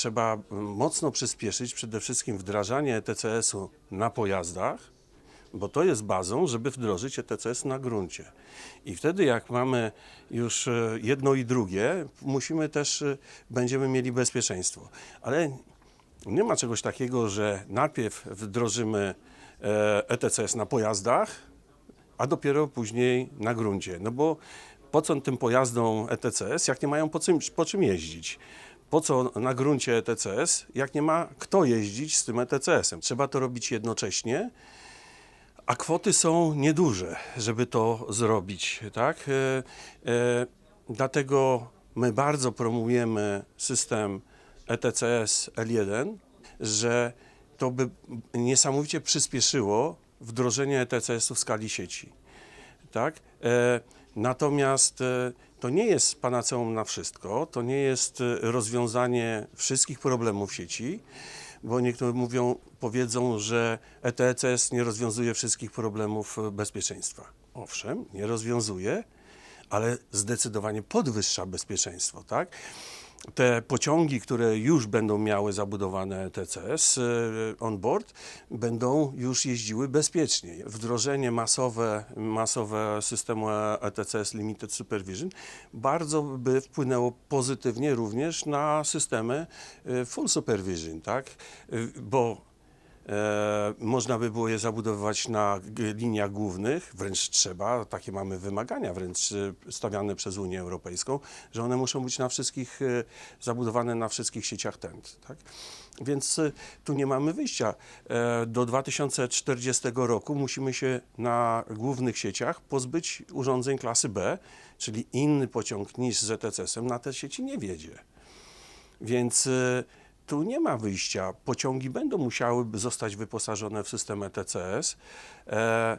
trzeba mocno przyspieszyć przede wszystkim wdrażanie ETCS-u na pojazdach, bo to jest bazą, żeby wdrożyć ETCS na gruncie. I wtedy jak mamy już e, jedno i drugie, musimy też, e, będziemy mieli bezpieczeństwo. Ale nie ma czegoś takiego, że najpierw wdrożymy e, ETCS na pojazdach, a dopiero później na gruncie. No bo po co tym pojazdom ETCS, jak nie mają po czym, po czym jeździć? Po co na gruncie ETCS, jak nie ma kto jeździć z tym ETCS-em? Trzeba to robić jednocześnie, a kwoty są nieduże, żeby to zrobić, tak? E, e, dlatego my bardzo promujemy system ETCS L1, że to by niesamowicie przyspieszyło wdrożenie ETCS-u w skali sieci. Tak? E, natomiast e, to nie jest panaceum na wszystko, to nie jest e, rozwiązanie wszystkich problemów sieci, bo niektórzy mówią, powiedzą, że ETCS nie rozwiązuje wszystkich problemów bezpieczeństwa. Owszem, nie rozwiązuje, ale zdecydowanie podwyższa bezpieczeństwo, tak? Te pociągi, które już będą miały zabudowane TCS e, on board, będą już jeździły bezpieczniej. Wdrożenie masowe, masowe systemu ETCS Limited Supervision bardzo by wpłynęło pozytywnie również na systemy e, Full Supervision, tak? E, Bo można by było je zabudowywać na liniach głównych, wręcz trzeba, takie mamy wymagania wręcz e, stawiane przez Unię Europejską, że one muszą być na wszystkich, e, zabudowane na wszystkich sieciach TENT. Tak? Więc e, tu nie mamy wyjścia. E, Do 2040 roku musimy się na głównych sieciach pozbyć urządzeń klasy B, czyli inny pociąg niż z ETCS-em na te sieci nie wiedzie. Więc tu nie ma wyjścia. Pociągi będą musiały zostać wyposażone w system ETCS, e,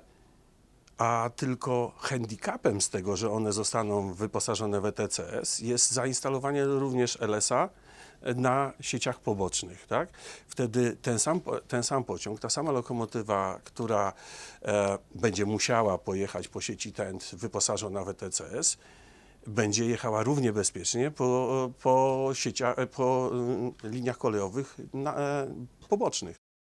a tylko handicapem z tego, że one zostaną wyposażone w ETCS jest zainstalowanie również LSA na sieciach pobocznych. Tak? Wtedy ten sam, ten sam pociąg, ta sama lokomotywa, która e, będzie musiała pojechać po sieci TENT wyposażona w ETCS, będzie jechała równie bezpiecznie po, po, po y, liniach kolejowych na, e, pobocznych.